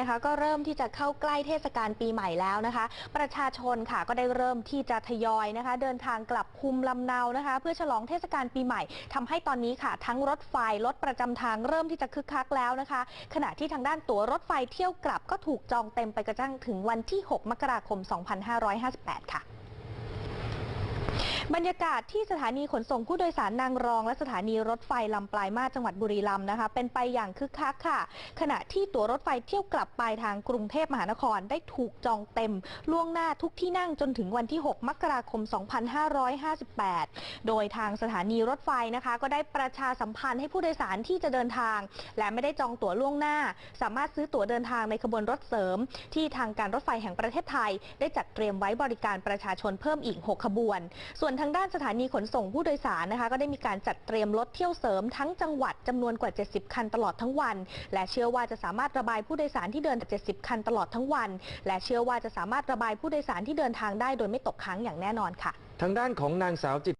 นะคะ ก็เริ่มที่จะเข้าใกล้เทศกาลปีใหม่แล้วนะคะ ประชาชนค่ะก็ได้เริ่มที่จะทยอยนะคะ เดินทางกลับภูมิลำเนานะคะ เพื่อฉลองเทศกาลปีใหม่ทำให้ตอนนี้ค่ะ ทั้งรถไฟรถประจำทางเริ่มที่จะคึกคักแล้วนะคะ ขณะที่ทางด้านตั๋วรถไฟเที่ยวกลับก็ถูกจองเต็มไปกระทั่งถึงวันที่ 6 มกราคม 2558 ค่ะ บรรยากาศที่สถานีขนส่งผู้โดยสารนางรอง และสถานีรถไฟลำปลายมาสจังหวัดบุรีรัมย์นะคะ เป็นไปอย่างคึกคักค่ะ ขณะที่ตั๋วรถไฟเที่ยวกลับปลายทางกรุงเทพมหานครได้ถูกจองเต็ม ล่วงหน้าทุกที่นั่งจนถึงวันที่ 6 มกราคม 2558 โดยทางสถานีรถไฟนะคะ ก็ได้ประชาสัมพันธ์ให้ผู้โดยสารที่จะเดินทาง และไม่ได้จองตั๋วล่วงหน้า สามารถซื้อตั๋วเดินทางในขบวนรถเสริม ที่ทางการรถไฟแห่งประเทศไทย ได้จัดเตรียมไว้บริการประชาชนเพิ่มอีก 6 ขบวน ส่วนทางด้านสถานีขนส่งผู้โดยสารนะคะ ก็ได้มีการจัดเตรียมรถเที่ยวเสริมทั้งจังหวัดจำนวนกว่า 70 คันตลอดทั้งวัน และเชื่อว่าจะสามารถระบายผู้โดยสารที่เดิน 70 คันตลอดทั้งวัน และเชื่อว่าจะสามารถระบายผู้โดยสารที่เดินทางได้โดยไม่ตกค้างอย่างแน่นอนค่ะ ทางด้านของนางสาวจิต